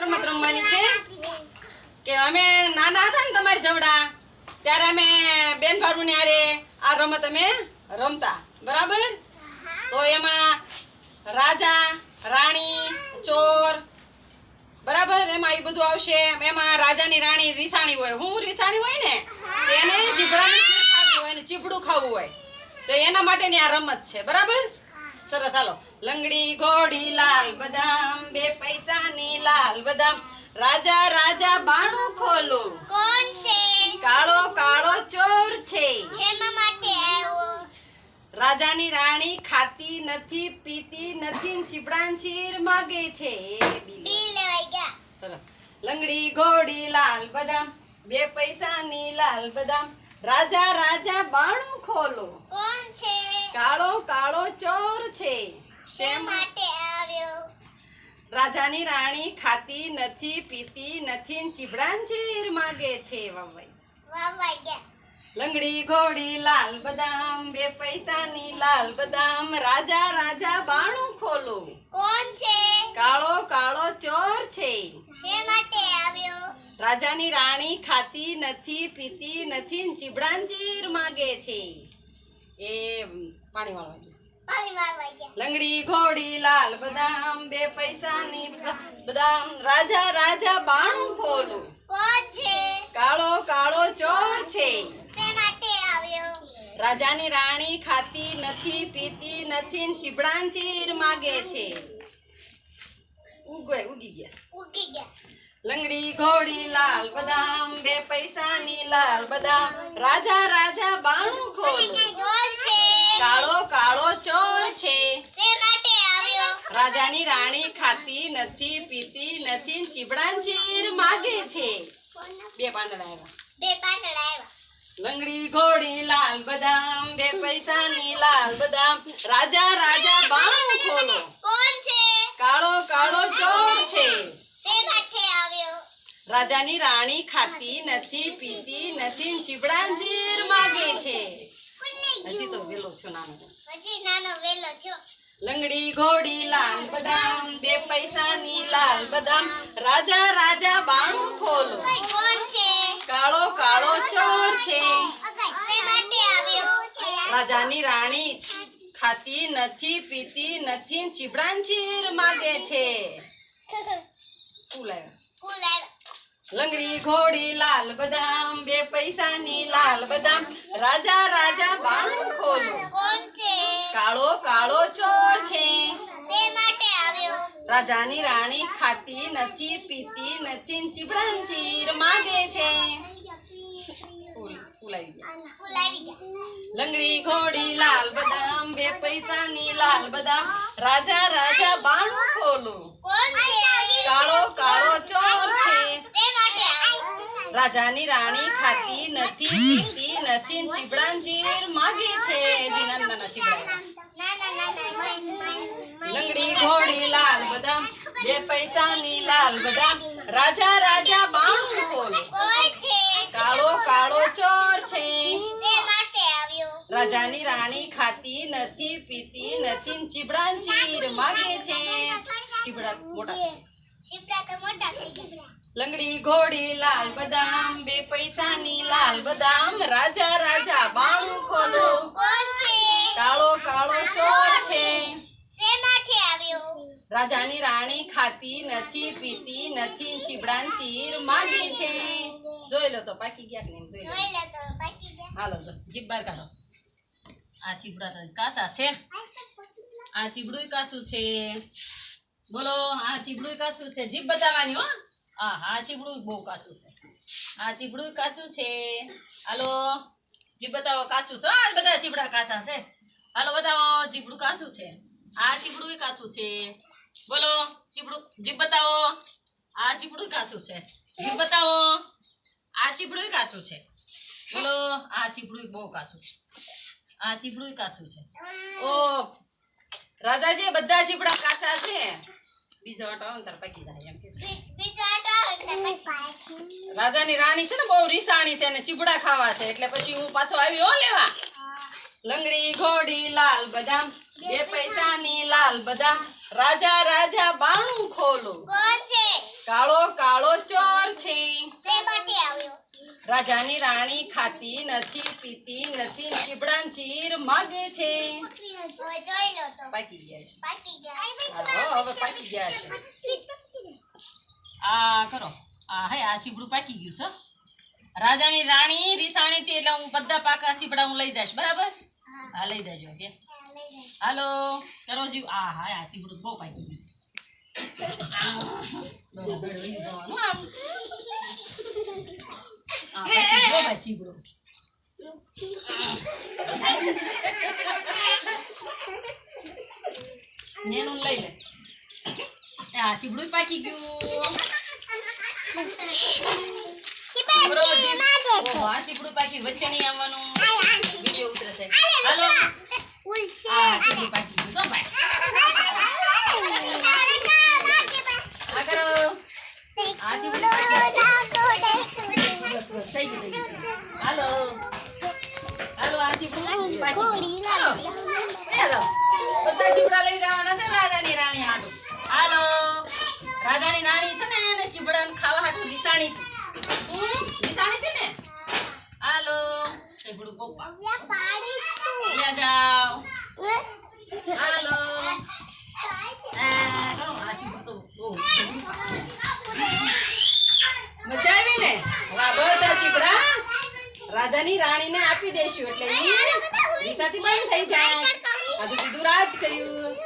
રમત રમવાની છે કે અમે નાના હતા ને તમારી જવડા, ત્યારે અમે બેન ભારું ને આ રમત અમે રમતા. બરાબર? તો એમાં રાજા, રાણી, ચોર, બરાબર? એમાં એ બધું આવશે. એમાં રાજાની રાણી રીસાણી હોય. હું રીસાણી હોય ને એને ચીબડાની હોય ને ચીબડું ખાવું હોય. તો એના માટેની આ રમત છે. બરાબર? સરસ. હાલો. લંગડી ઘોડી લાલ બદામ બે પૈસાની લાલ બદામ. રાજા રાજા બાણું ખોલો. કોણ છે? કાળો કાળો ચોર છે. રાજાની રાણી ખાતી નથી પીતી નથી ને શીર માગે છે. બી બી લેવાઈ ગયા. લંગડી ઘોડી લાલ બદામ બે પૈસાની લાલ બદામ. રાજા રાજા બાણું ખોલો. કોણ છે? કાળો કાળો ચોર છે. શેમ? શેમ માટે આવ્યો. રાજાની રાણી ખાતી નથી પીતી નથી ને ચીર માગે છે વાવાઈ વાવાઈ ગયા. લંગડી ઘોડી લાલ બદામ બે પૈસાની લાલ બદામ. રાજા રાજા બાણું ખોલો. કોણ છે? કાળો કાળો ચોર છે. શેમ માટે આવ્યો? રાજાની રાણી ખાતી નથી પીતી નથી ચીબડાંજીર માગે છે. એ પાણી વાળવા લંગડી, ઘોડી, લાલ બદામ, બે પૈસાની બદામ. રાજા રાજા, બાણું ખોલું. કાળો કાળો ચોર છે. રાજાની રાણી ખાતી નથી, પીતી નથી ને ચીર માગે છે. ઉગે ઉગી ગયા ઉગી ગયા. લંગડી, ઘોડી, લાલ બદામ, બે પૈસાની લાલ બદામ. રાજા રાજા, બાણું ખોલો કોણ છે કાળો કાળો ચોર છે શેમ માટે આવ્યો રાજાની રાણી ખાતી નથી પીતી નથી ચીબડાન ચીર માગે છે. બે પાંદડા આવ્યા. બે પાંદડા આવ્યા. લંગડી ઘોડી લાલ બદામ બે પૈસાની લાલ બદામ. રાજા રાજા બાણું ખોલો. કોણ છે? કાળો કાળો ચોર છે. તે માથે આવ્યો. રાજાની રાણી ખાતી નથી પીતી નથી ચીબડાન ચીર માગે છે. હજી તો વેલો છો નાનો. હજી નાનો વેલો થયો લંગડી ઘોડી લાલ બદામ બે પૈસાની લાલ બદામ. રાજા રાજા બાણું ખોલો. કાળો કાળો ચોર છે. રાજા ની રાજાની રાણી ખાતી નથી પીતી નથી ચીબડાની ચીર માગે છે. કુલાય આવ્યા. લંગડી ઘોડી લાલ બદામ બે પૈસાની લાલ બદામ. રાજા રાજા બાણું ખોલો. કોણ છે? કાળો કાળો ચોર છે. શે માટે આવ્યો? રાજાની રાણી ખાતી નથી પીતી નથી ચીબડાની ચીર માગે છે. લંગડી ઘોડી લાલ બદામ બે પૈસાની લાલ બદામ. રાજા રાજા બાણું ખોલો. કોણ છે? કાળો કાળો ચોર રાજાની રાણી ખાતી નથી, પીતી નથી ચીબડાંજીર માગે છે. હજી નાના ચીબડા લંગડી ઘોડી, લાલ બદામ, બે પૈસાની લાલ બદામ. રાજા રાજા, બાણું બોલ. કાળો કાળો ચોર છે. રાજાની રાણી ખાતી નથી, પીતી નથી ચીબડાંજીર માગે છે. ચીબડા મોટા ચીબડા તો મોટા થઈ ગયા. લંગડી ઘોડી લાલ બદામ બે પૈસાની લાલ બદામ. રાજા રાજા બાણું ખોલો. કોણ છે કાળો કાળો ચોર છે. શે માટે આવ્યો? રાજાની રાણી ખાતી નથી પીતી નથી. ને ચીબડાની ચીર માગે છે. જોઈ લો તો પાકી ગયા કે નહીં? જોઈ લો. તો ગયા. હાલો જો જીભ બહાર કાઢો. આ ચીબડા કાચા છે. આ ચીબડું કાચું છે. બોલો આ ચીબડું કાચું છે. જીભ બતાવવાની હો. હા આ ચીબડું બહુ કાચું છે. હા, ચીબડું કાચું છે. હાલો, જી બતાવો, કાચું છે. આ બધા ચીબડા કાચા છે. હાલો, બતાવો, ચીબડું કાચું છે? આ ચીબડું કાચું છે. બોલો, ચીબડું જીભ બતાવો. આ ચીબડું કાચું છે. જીભ બતાવો. આ ચીબડું કાચું છે. બોલો આ ચીબડું બહુ કાચું છે. આ ચીબડું કાચું છે. ઓ, રાજાજી, બધા ચીબડા કાચા છે? બીજો આટો આવે તાર પાકી જાય એમ આવે રાજાની રાણી છે ને બહુ રીસાણી છે અને ચીબડા ખાવા છે એટલે પછી હું પાછો આવ્યો હો લેવા. લંગડી ઘોડી લાલ બદામ. બે પૈસાની લાલ બદામ. રાજા રાજા બાણું ખોલું. કાળો કાળો આવ્યો રાજાની રાણી ખાતી નથી, પીતી નથી ચીબડાન ચીર માગે છે. પાકી ગયા છે. હવે પાકી ગયા છે. આ કરો. આ હે, આ ચીબડું પાકી ગયું છે. રાજાની રાણી રીસાણી થી એટલે હું બધા પાકા ચીબડા હું લઈ જઈશ, બરાબર? હા, લઈ જજો, ઓકે? હાલો, કરો જીવ. આ, હા, આ ચીબડું બહુ પાકી ગયું છે. બરાબર, લઈ જવાનું આમ. આ પાકી ગયો ભાઈ ચીબડું નેનું લઈ લે એ આ ચીબડું પાકી ગયું બરો જી. ઓહો, આ ચીબડું પાકી વચ્ચે નહીં આવવાનું વીડિયો ઉતરશે હાલો આ ચીબડું પાકી ગયું તો ભાઈ આ કરો આ ચીબડું પાકી બસ બસ થઈ ગયું હાલો હાલો આથી હાલો હાલો. બધા ચીબડા લઈ જવાના છે રાજાની રાણી હાટુ. હાલો. રાજાની રાણી છે ને એને ચીબડાને ખાવા હાટુ વિસાણી હતી. રીસાણી હતી ને? હાલો. બહુ ત્યાં જાઓ હાલો આ કરો, આ ચીબડું તો બહુ મજા આવી ને વાહ બધા ચીબડા રાજાની રાણીને આપી દેશું એટલે ઈ રીસાથી બંધ થઈ જાય. આ તો કીધું રાજ કર્યું